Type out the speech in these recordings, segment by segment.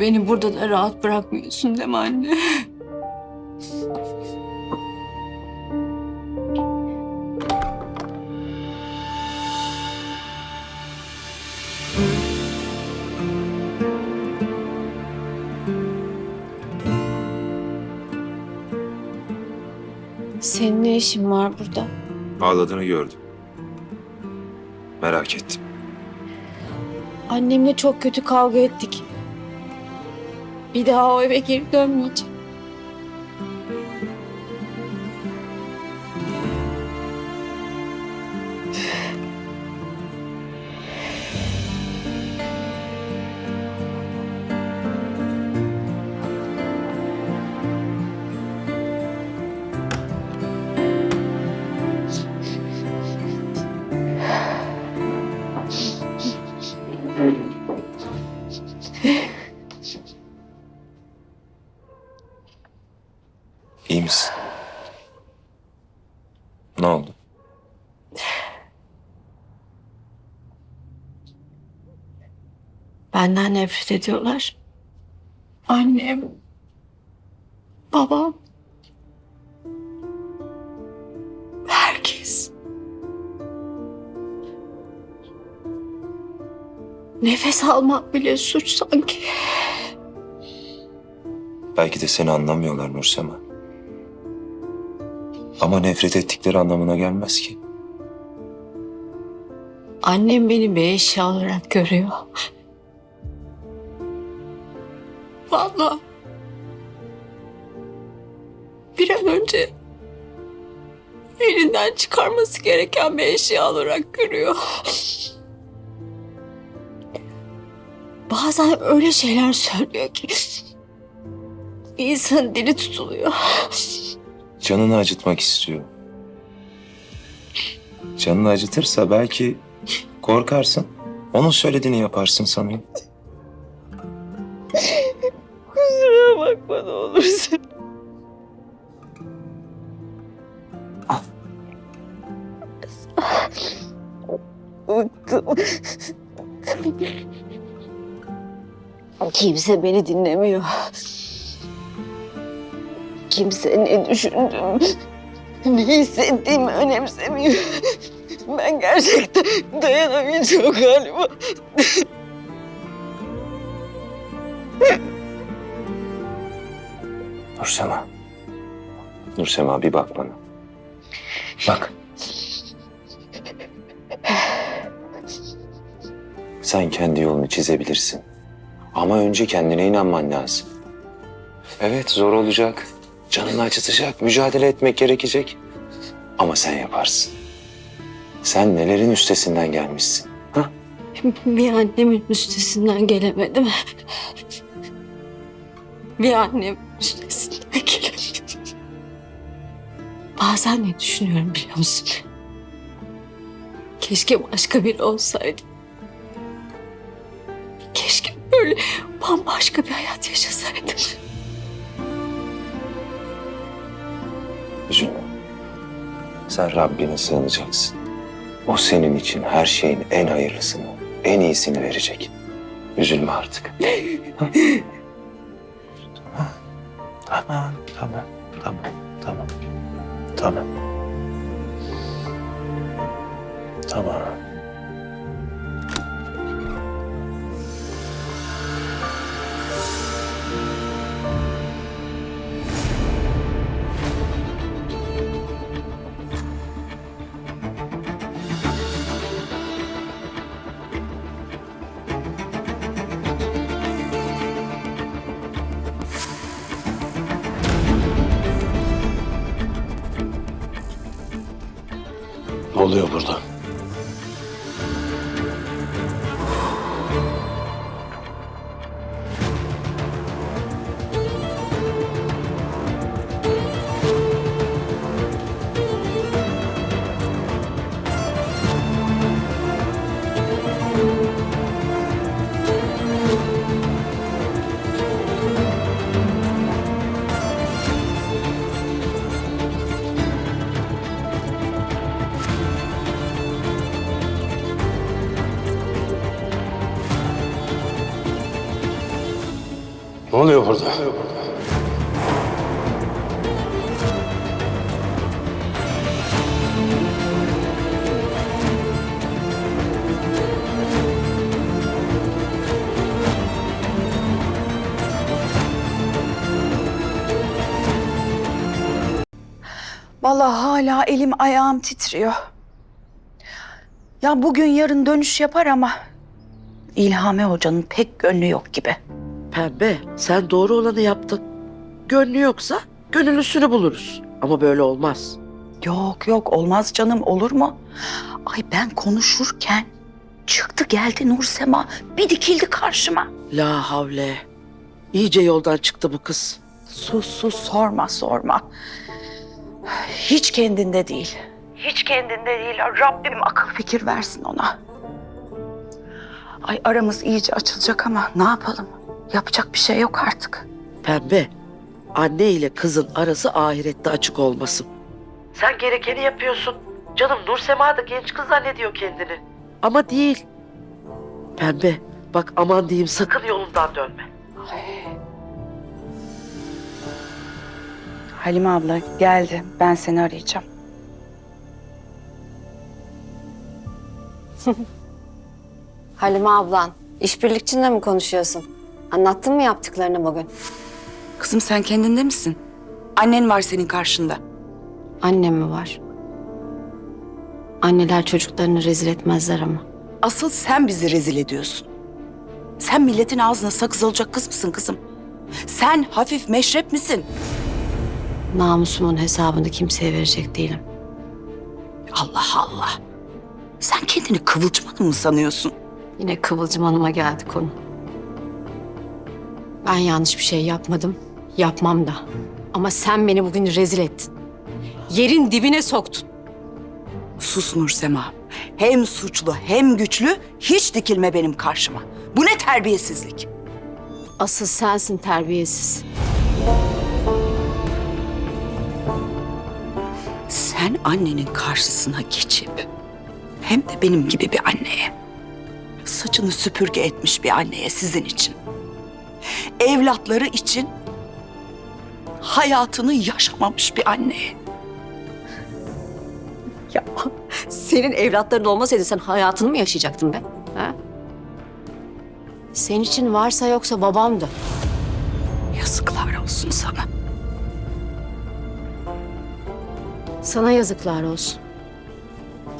Beni burada da rahat bırakmıyorsun değil mi anne? Senin ne işin var burada? Ağladığını gördüm. Merak ettim. Annemle çok kötü kavga ettik. Bir daha o eve geri dönmeyeceğim. Benden nefret ediyorlar. Annem, babam, herkes. Nefes almak bile suç sanki. Belki de seni anlamıyorlar Nursema. Ama nefret ettikleri anlamına gelmez ki. Annem beni bir eşya olarak görüyor. Vallahi. Bir an önce elinden çıkarması gereken bir eşya olarak görüyor. Bazen öyle şeyler söylüyor ki insanın dili tutuluyor. Canını acıtmak istiyor. Canını acıtırsa belki korkarsın. Onun söylediğini yaparsın sanıyor. Kimse beni dinlemiyor. Kimse ne düşündüğümü, ne hissettiğimi önemsemiyor. Ben gerçekten dayanamayacağım galiba. Nursema. Nursema bir bak bana. Bak. Sen kendi yolunu çizebilirsin. Ama önce kendine inanman lazım. Evet zor olacak. Canını acıtacak. Mücadele etmek gerekecek. Ama sen yaparsın. Sen nelerin üstesinden gelmişsin. Ha? Bir annemin üstesinden gelemedim. Bir annem üstesinden gelemedim. Bazen ne düşünüyorum biliyor musun? Keşke başka biri olsaydı. Böyle bambaşka bir hayat yaşasaydım. Üzülme. Sen Rabbine sığınacaksın. O senin için her şeyin en hayırlısını, en iyisini verecek. Üzülme artık. tamam, tamam, tamam, tamam, tamam. Tamam. Oluyor burada? Burada? Vallahi hala elim ayağım titriyor. Ya bugün yarın dönüş yapar ama İlhami Hoca'nın pek gönlü yok gibi. Pembe, sen doğru olanı yaptın. Gönlü yoksa gönüllüsünü buluruz. Ama böyle olmaz. Yok yok olmaz canım olur mu? Ay ben konuşurken çıktı geldi Nur Sema bir dikildi karşıma. La havle. İyice yoldan çıktı bu kız. Sus sus sorma sorma. Hiç kendinde değil. Hiç kendinde değil. Rabbim akıl fikir versin ona. Ay aramız iyice açılacak ama ne yapalım? Yapacak bir şey yok artık. Pembe, anne ile kızın arası ahirette açık olmasın. Sen gerekeni yapıyorsun. Canım Nur Sema da genç kız zannediyor kendini. Ama değil. Pembe, bak aman diyeyim sakın yolundan dönme. Halime abla geldi. Ben seni arayacağım. Halime ablan, işbirlikçinle mi konuşuyorsun? Anlattın mı yaptıklarını bugün? Kızım sen kendinde misin? Annen var senin karşında. Annem mi var? Anneler çocuklarını rezil etmezler ama. Asıl sen bizi rezil ediyorsun. Sen milletin ağzına sakız olacak kız mısın kızım? Sen hafif meşrep misin? Namusumun hesabını kimseye verecek değilim. Allah Allah. Sen kendini kıvılcımadın mı sanıyorsun? Yine Kıvılcım Hanım'a geldi konu. Ben yanlış bir şey yapmadım. Yapmam da. Ama sen beni bugün rezil ettin. Yerin dibine soktun. Sus Nur Sema. Hem suçlu hem güçlü hiç dikilme benim karşıma. Bu ne terbiyesizlik? Asıl sensin terbiyesiz. Sen annenin karşısına geçip hem de benim gibi bir anneye saçını süpürge etmiş bir anneye sizin için evlatları için hayatını yaşamamış bir anneye Ya senin evlatların olmasaydı sen hayatını mı yaşayacaktın be? Ha? Senin için varsa yoksa babamdı. yazıklar olsun sana. Sana yazıklar olsun.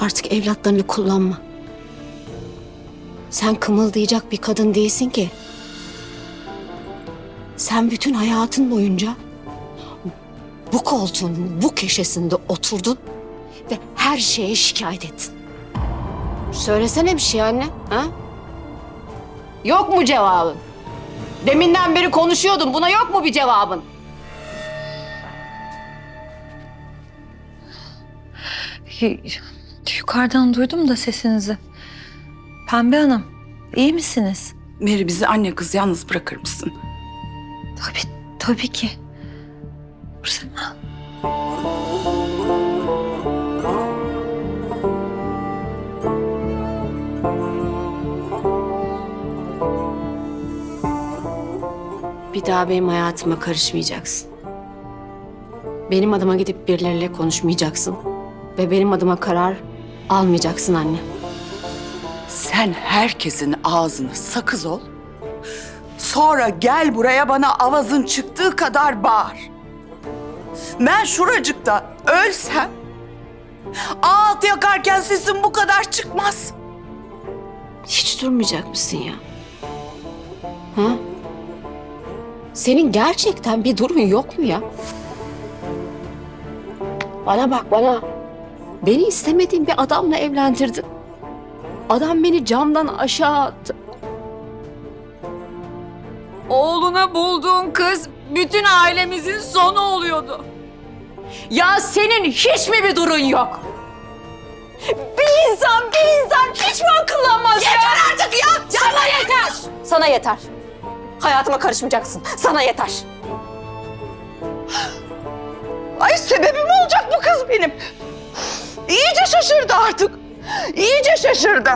Artık evlatlarını kullanma. Sen kımıldayacak bir kadın değilsin ki. Sen bütün hayatın boyunca bu koltuğun bu köşesinde oturdun ve her şeye şikayet ettin. Söylesene bir şey anne, ha? Yok mu cevabın? Deminden beri konuşuyordun. Buna yok mu bir cevabın? Y- Yukarıdan duydum da sesinizi. Pembe Hanım, iyi misiniz? Meri bizi anne kız yalnız bırakır mısın? Tabii, ki. Sema. Bir daha benim hayatıma karışmayacaksın. Benim adıma gidip birileriyle konuşmayacaksın. Ve benim adıma karar almayacaksın anne. Sen herkesin ağzını sakız ol. Sonra gel buraya bana avazın çıktığı kadar bağır. Ben şuracıkta ölsem ağıt yakarken sesim bu kadar çıkmaz. Hiç durmayacak mısın ya? Ha? Senin gerçekten bir durun yok mu ya? Bana bak bana. Beni istemediğin bir adamla evlendirdin. Adam beni camdan aşağı attı. Oğluna bulduğun kız bütün ailemizin sonu oluyordu. Ya senin hiç mi bir durun yok? Bir insan, bir insan hiç mi akıllanmaz ya? Yeter artık ya! Sana yeter! Sana yeter. Hayatıma karışmayacaksın. Sana yeter. Ay sebebim olacak bu kız benim. İyice şaşırdı artık. İyice şaşırdı.